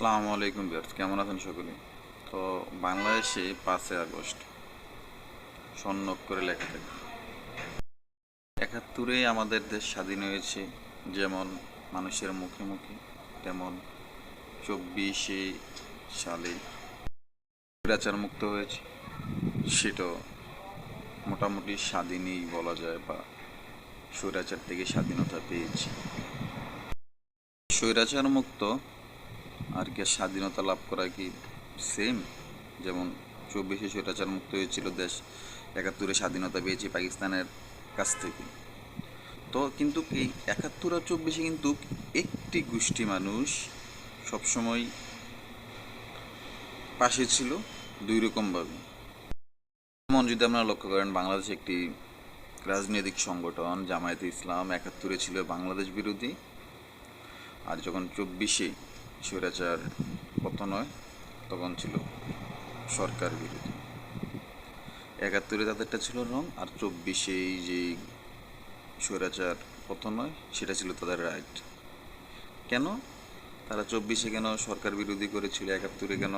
আসসালামু আলাইকুম বিয়ার্স কেমন আছেন সকলে? তো বাংলাদেশে পাঁচই আগস্ট স্বর্ণ করে লেখা থাকে। একাত্তরে আমাদের দেশ স্বাধীন হয়েছে, যেমন মানুষের মুখে মুখে, তেমন চব্বিশে সালে স্বৈরাচার মুক্ত হয়েছে। সেটা মোটামুটি স্বাধীনই বলা যায় বা স্বৈরাচার থেকে স্বাধীনতা পেয়েছি। স্বৈরাচার মুক্ত আর কি স্বাধীনতা লাভ করা কি সেম যেমন চব্বিশে স্বৈরাচার মুক্ত হয়েছিল দেশ, একাত্তরে স্বাধীনতা পেয়েছে পাকিস্তানের কাছ থেকে। তো কিন্তু এই একাত্তর আর চব্বিশে কিন্তু একটি গোষ্ঠী মানুষ সবসময় পাশে ছিল দুই রকমভাবে যেমন যদি আপনারা লক্ষ্য করেন, বাংলাদেশ একটি রাজনৈতিক সংগঠন, জামায়াতে ইসলাম, একাত্তরে ছিল বাংলাদেশ বিরোধী। আর যখন চব্বিশে স্বৈরাচার পতন হয় তখন ছিল সরকার বিরোধী। একাত্তরে তাদেরটা ছিল রং, আর চব্বিশে এই যে স্বৈরাচার পতন হয় সেটা ছিল তাদের রাইট কেন? তারা চব্বিশে কেন সরকার বিরোধী করেছিল, একাত্তরে কেন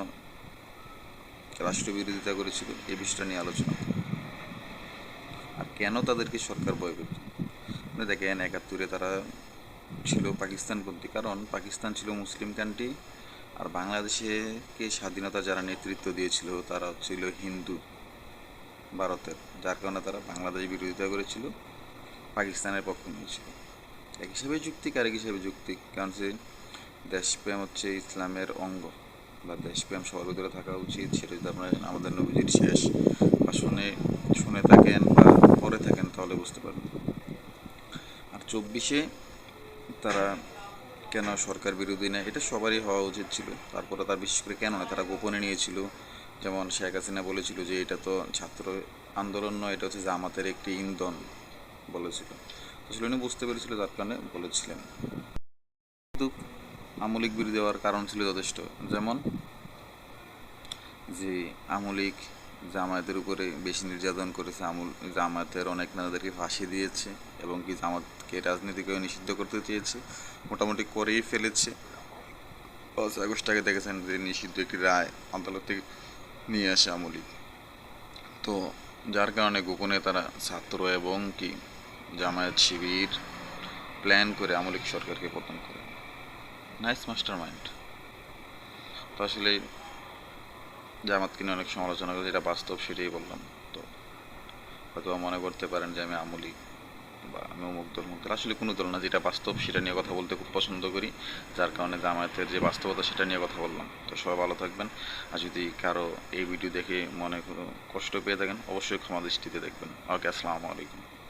রাষ্ট্র বিরোধিতা করেছিল, এই বিষয়টা নিয়ে আলোচনা। আর কেন তাদেরকে সরকার ভয় করত দেখেন, একাত্তরে তারা ছিল পাকিস্তানপন্থী কারণ পাকিস্তান ছিল মুসলিম কান্ট্রি আর বাংলাদেশকে স্বাধীনতা যারা নেতৃত্ব দিয়েছিল তারা ছিল হিন্দু ভারতের, যার কারণে তারা বাংলাদেশ বিরোধিতা করেছিল, পাকিস্তানের পক্ষ নিয়েছিল এক হিসাবে যুক্তিক, আরেক হিসাবে যুক্তিক, কারণ সে দেশপ্রেম হচ্ছে ইসলামের অঙ্গ, বা দেশপ্রেম সবার ভিতরে থাকা উচিত, সেটা যদি আপনার আমাদের নবীজির শেষ বা শুনে শুনে থাকেন বা পড়ে থাকেন তাহলে বুঝতে পারবেন। আর চব্বিশে তারা কেন সরকার বিরোধী না এটা সবারই হওয়া উচিত ছিল। তারপরে তার বিশেষ করে কেন না তারা গোপনে নিয়েছিল। যেমন শেখ হাসিনা বলেছিল যে এটা তো ছাত্র আন্দোলন নয়, এটা হচ্ছে জামাতের একটি ইন্ধন বলেছিল। আসলে উনি বুঝতে পেরেছিল, যার কারণে বলেছিলেন। কিন্তু আমলিক বিরোধী হওয়ার কারণ ছিল যথেষ্ট। যেমন যে আমলিক জামায়াতের উপরে বেশি নির্যাতন করেছে, আমুল, জামায়াতের অনেক নেতাদেরকে ফাঁসি দিয়েছে এবং কি জামাতকে রাজনীতিকে নিষিদ্ধ করতে চেয়েছে, মোটামুটি করেই ফেলেছে। পাঁচ আগস্ট আগে দেখেছেন যে নিষিদ্ধ একটি রায় আদালত থেকে নিয়ে আসে আমলিক তো যার কারণে গোপনে তারা ছাত্র এবং কি জামায়াত শিবির প্ল্যান করে আমলিক সরকারকে পতন করে। নাইস মাস্টার মাইন্ড তো আসলে জামাতকে নিয়ে অনেক সমালোচনা করে যেটা বাস্তব সেটাই বললাম। তো হয়তো মনে করতে পারেন যে আমি আমলি বা আমি অমুক দল আসলে কোনো দল না, যেটা বাস্তব সেটা নিয়ে কথা বলতে খুব পছন্দ করি, যার কারণে জামায়াতের যে বাস্তবতা সেটা নিয়ে কথা বললাম। তো সবাই ভালো থাকবেন। আর যদি কারও এই ভিডিও দেখে মনে কষ্ট পেয়ে থাকেন, অবশ্যই ক্ষমা দৃষ্টিতে দেখবেন। ওকে, আসসালামু আলাইকুম।